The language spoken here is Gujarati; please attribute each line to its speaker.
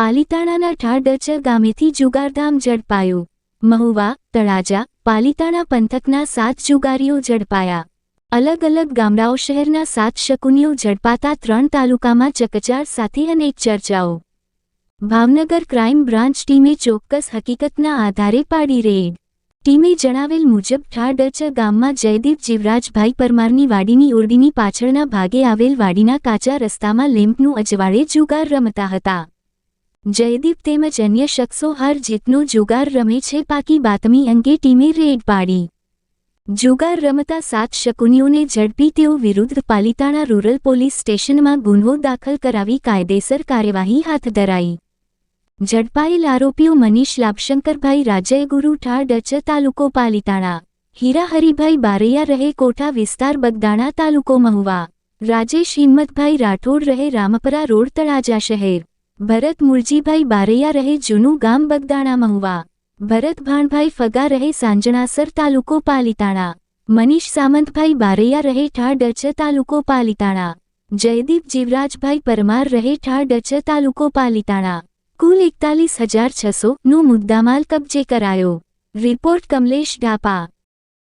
Speaker 1: પાલીતાણાના ઠાડચર ગામેથી જુગારધામ ઝડપાયો. મહુવા, તળાજા, પાલીતાણા પંથકના સાત જુગારીઓ ઝડપાયા. અલગ અલગ ગામડાઓ શહેરના સાત શકુનીઓ ઝડપાતા ત્રણ તાલુકામાં ચકચાર સાથે અનેક ચર્ચાઓ. ભાવનગર ક્રાઇમ બ્રાન્ચ ટીમે ચોક્કસ હકીકતના આધારે પાડી રેડ. ટીમે જણાવેલ મુજબ ઠાડચર ગામમાં જયદીપ જીવરાજભાઈ પરમારની વાડીની ઓરડીની પાછળના ભાગે આવેલ વાડીના કાચા રસ્તામાં લેમ્પનું અજવાળે જુગાર રમતા હતા. જયદીપ તેમજ અન્ય શખ્સો હાર જીતનો જુગાર રમે છે પાકી બાતમી અંગે ટીમે રેડ પાડી. જુગાર રમતા સાત શકુનીઓને ઝડપી તેઓ વિરુદ્ધ પાલિતાણા રૂરલ પોલીસ સ્ટેશનમાં ગુન્હો દાખલ કરાવી કાયદેસર કાર્યવાહી હાથ ધરાઈ. ઝડપાયેલ આરોપીઓ મનીષ લાભશંકરભાઈ રાજયગુરુ ઠાડ અચ તાલુકો પાલિતાણા. હીરા હરિભાઈ બારૈયા રહે કોઠા વિસ્તાર બગદાણા તાલુકો મહુવા. રાજેશ હિંમતભાઈ રાઠોડ રહે રામપરા રોડ તળાજા શહેર. ભરત મુરજીભાઈ બારૈયા રહે જૂનું ગામ બગદાણા મહુવા. ભરત ભાણભાઈ ફગા રહે સાંજણાસર તાલુકો પાલિતાણા. મનીષ સામંતભાઈ બારૈયા રહે ઠાડ ડચ તાલુકો પાલિતાણા. જયદીપ જીવરાજભાઈ પરમાર રહે ઠાડ ડચ તાલુકો પાલિતાણા. કુલ એકતાલીસ હજાર છસો નો મુદ્દામાલ કબજે કરાયો. રિપોર્ટ કમલેશ ઢાપા